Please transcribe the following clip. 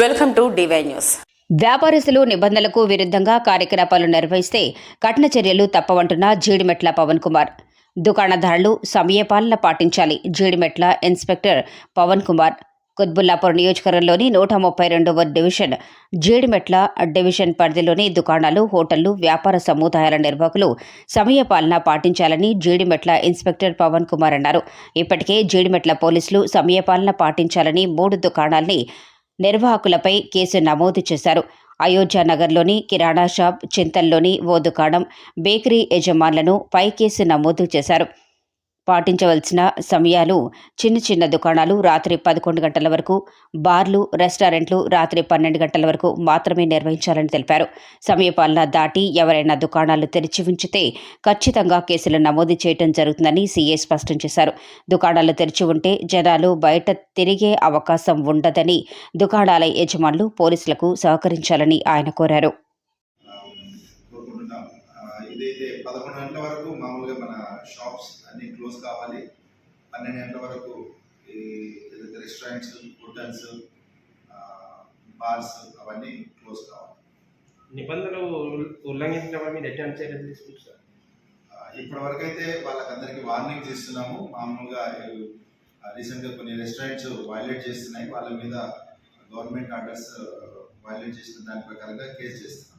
Welcome to DY news వ్యాపారస్తులు నిబంధనలకు విరుద్ధంగా కార్యకలాపాలు నిర్వహిస్తే కఠిన చర్యలు తప్పవంటున్న జీడిమెట్ల పవన్ కుమార్. దుకాణదారులు సమయపాలన పాటించాలి జీడిమెట్ల ఇన్స్పెక్టర్ పవన్ కుమార్. కుత్బుల్లాపూర్ నియోజకవర్గంలోని నూట ముప్పై రెండవ డివిజన్ జీడిమెట్ల డివిజన్ పరిధిలోని దుకాణాలు హోటళ్ళు వ్యాపార సముదాయాల నిర్వాహకులు సమయపాలన పాటించాలని జీడిమెట్ల ఇన్స్పెక్టర్ పవన్ కుమార్ అన్నారు. ఇప్పటికే జీడిమెట్ల పోలీసులు సమయపాలన పాటించాలని మూడు దుకాణాల్ని నిర్వాహకులపై కేసు నమోదు చేశారు. అయోధ్య నగర్లోని కిరాణా షాప్ చింతల్లోని ఓ దుకాణం బేకరీ యజమానులను పై కేసు నమోదు చేశారు. పాటించవలసిన సమయాలు చిన్న చిన్న దుకాణాలు రాత్రి పదకొండు గంటల వరకు బార్లు రెస్టారెంట్లు రాత్రి పన్నెండు గంటల వరకు మాత్రమే నిర్వహించాలని తెలిపారు. సమయపాలన దాటి ఎవరైనా దుకాణాలు తెరిచి ఉంచితే ఖచ్చితంగా కేసులు నమోదు చేయడం జరుగుతుందని సీఏ స్పష్టం చేశారు. దుకాణాలు తెరిచి ఉంటే జనాలు బయట తిరిగే అవకాశం ఉండదని దుకాణాల యజమానులు పోలీసులకు సహకరించాలని ఆయన కోరారు. ఇదైతే పదకొండు గంటల వరకు మామూలుగా మన షాప్స్ అన్ని క్లోజ్ కావాలి. పన్నెండు గంటల వరకు ఈ ఏదైతే రెస్టారెంట్స్ హోటల్స్ బార్స్ అవన్నీ క్లోజ్ కావాలి. నిబంధనలు ఉల్- ఉల్లంఘించిన వారి మీద ఎటువంటి చర్యలు తీసుకుంటారు ఆ, ఇప్పటివరకు అయితే వాళ్ళకందరికీ వార్నింగ్ ఇస్తున్నాము మామూలుగా రీసెంట్గా కొన్ని రెస్టారెంట్స్ వైలేట్ చేస్తున్నాయి. వాళ్ళ మీద గవర్నమెంట్ ఆర్డర్స్ వైలేట్ చేసిన దాని ప్రకారంగా కేసు చేస్తున్నాం.